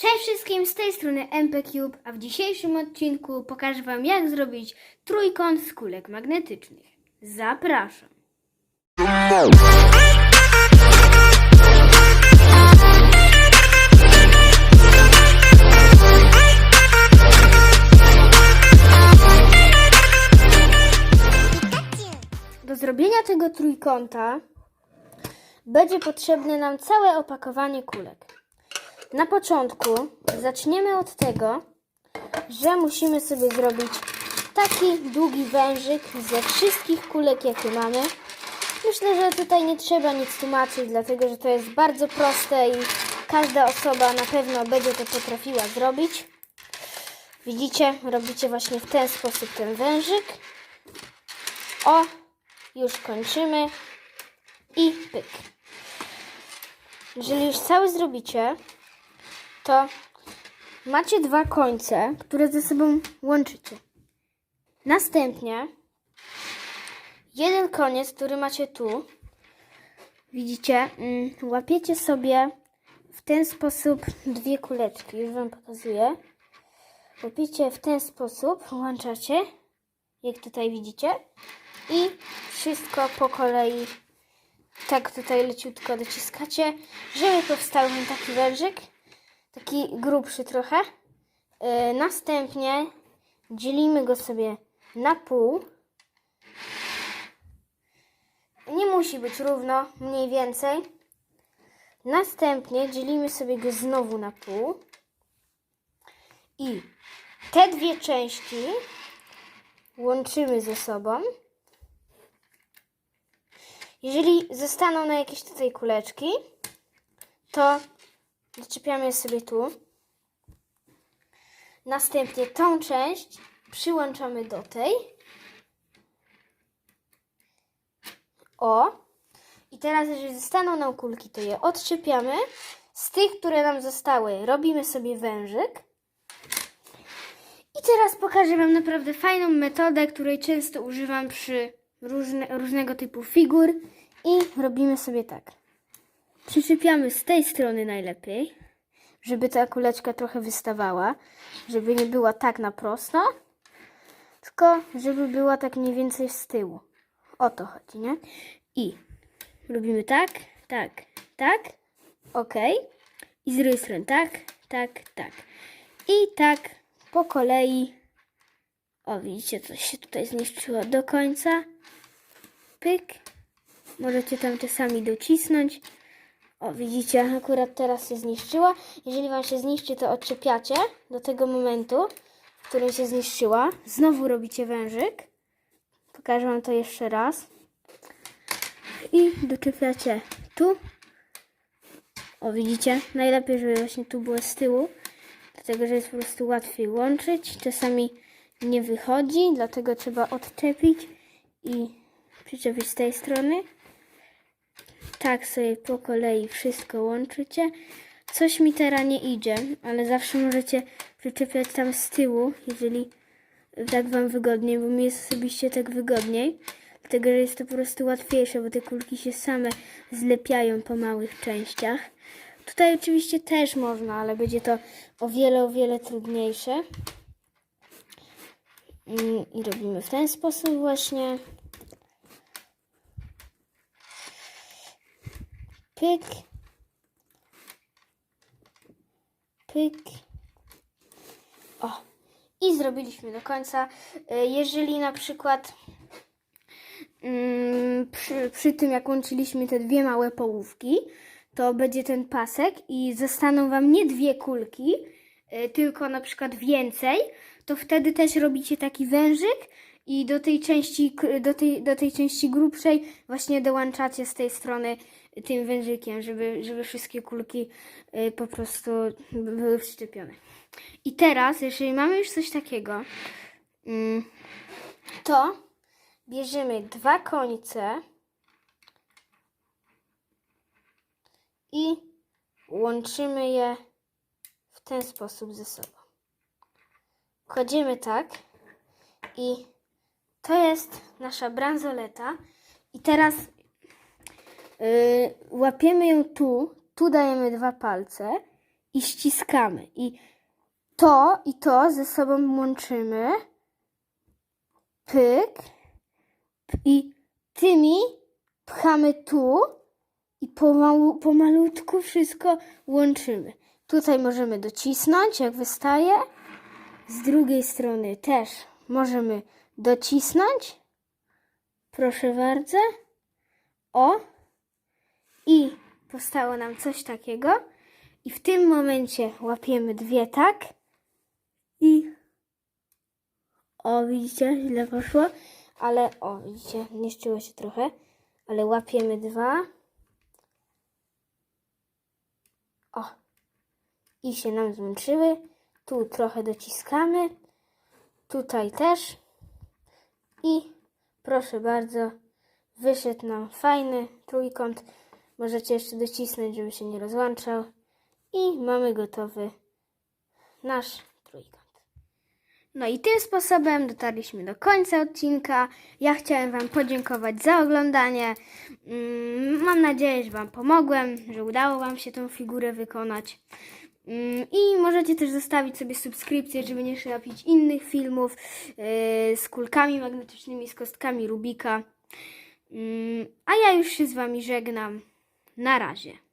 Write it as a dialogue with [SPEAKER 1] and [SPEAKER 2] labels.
[SPEAKER 1] Cześć wszystkim, z tej strony MP Cube, a w dzisiejszym odcinku pokażę Wam jak zrobić trójkąt z kulek magnetycznych. Zapraszam. Do zrobienia tego trójkąta będzie potrzebne nam całe opakowanie kulek. Na początku zaczniemy od tego, że musimy sobie zrobić taki długi wężyk ze wszystkich kulek, jakie mamy. Myślę, że tutaj nie trzeba nic tłumaczyć, dlatego że to jest bardzo proste i każda osoba na pewno będzie to potrafiła zrobić. Widzicie, robicie właśnie w ten sposób ten wężyk. O, już kończymy i pyk. Jeżeli już cały zrobicie, to macie dwa końce, które ze sobą łączycie. Następnie jeden koniec, który macie tu, widzicie, mm, łapiecie sobie w ten sposób dwie kuleczki. Już Wam pokazuję. Łapiecie w ten sposób, łączacie, jak tutaj widzicie, i wszystko po kolei tak tutaj leciutko dociskacie, żeby powstał wam taki wężyk, taki grubszy trochę. Yy, następnie dzielimy go sobie na pół. Nie musi być równo, mniej więcej. Następnie dzielimy sobie go znowu na pół. I te dwie części łączymy ze sobą. Jeżeli zostaną na jakieś tutaj kuleczki, to doczepiamy je sobie tu. Następnie tą część przyłączamy do tej. O. I teraz, jeżeli zostaną nam kulki, to je odczepiamy. Z tych, które nam zostały, robimy sobie wężyk. I teraz pokażę Wam naprawdę fajną metodę, której często używam przy różne, różnego typu figur. I robimy sobie tak. Przyczepiamy z tej strony najlepiej, żeby ta kuleczka trochę wystawała, żeby nie była tak na prosto, tylko żeby była tak mniej więcej z tyłu. O to chodzi, nie? I robimy tak, tak, tak, ok. I z drugiej strony tak, tak, tak. I tak po kolei. O, widzicie, coś się tutaj zniszczyło do końca. Pyk. Możecie tam czasami docisnąć. O, widzicie, akurat teraz się zniszczyła. Jeżeli Wam się zniszczy, to odczepiacie do tego momentu, w którym się zniszczyła. Znowu robicie wężyk. Pokażę Wam to jeszcze raz. I doczepiacie tu. O, widzicie? Najlepiej, żeby właśnie tu było z tyłu. Dlatego, że jest po prostu łatwiej łączyć. Czasami nie wychodzi, dlatego trzeba odczepić i przyczepić z tej strony. Tak sobie po kolei wszystko łączycie. Coś mi teraz nie idzie, ale zawsze możecie przyczepiać tam z tyłu, jeżeli tak Wam wygodniej, bo mi jest osobiście tak wygodniej. Dlatego, że jest to po prostu łatwiejsze, bo te kulki się same zlepiają po małych częściach. Tutaj oczywiście też można, ale będzie to o wiele, o wiele trudniejsze. Mm, I robimy w ten sposób właśnie. Pyk. Pyk. O. I zrobiliśmy do końca. Y, Jeżeli na przykład mm, przy, przy tym, jak łączyliśmy te dwie małe połówki, to będzie ten pasek i zostaną Wam nie dwie kulki, y, tylko na przykład więcej, to wtedy też robicie taki wężyk i do tej części, do tej, do tej części grubszej właśnie dołączacie z tej strony tym wężykiem, żeby, żeby wszystkie kulki y, po prostu były przyczepione. I teraz, jeżeli mamy już coś takiego, mm, to bierzemy dwa końce i łączymy je w ten sposób ze sobą. Kładziemy tak i to jest nasza bransoleta. I teraz yy, łapiemy ją tu, tu dajemy dwa palce i ściskamy. I to i to ze sobą łączymy. Pyk. I tymi pchamy tu i pomalutku wszystko łączymy. Tutaj możemy docisnąć, jak wystaje. Z drugiej strony też możemy docisnąć. Proszę bardzo. O. I powstało nam coś takiego. I w tym momencie łapiemy dwie tak. I o, widzicie, źle poszło. Ale o, widzicie, niszczyło się trochę. Ale łapiemy dwa. O. I się nam zmęczyły. Tu trochę dociskamy. Tutaj też. I proszę bardzo, wyszedł nam fajny trójkąt. Możecie jeszcze docisnąć, żeby się nie rozłączał. I mamy gotowy nasz trójkąt. No i tym sposobem dotarliśmy do końca odcinka. Ja chciałem Wam podziękować za oglądanie. Mm, Mam nadzieję, że Wam pomogłem, że udało Wam się tą figurę wykonać. Mm, I możecie też zostawić sobie subskrypcję, żeby nie przegapić innych filmów yy, z kulkami magnetycznymi, z kostkami Rubika. Mm, A ja już się z Wami żegnam. Na razie.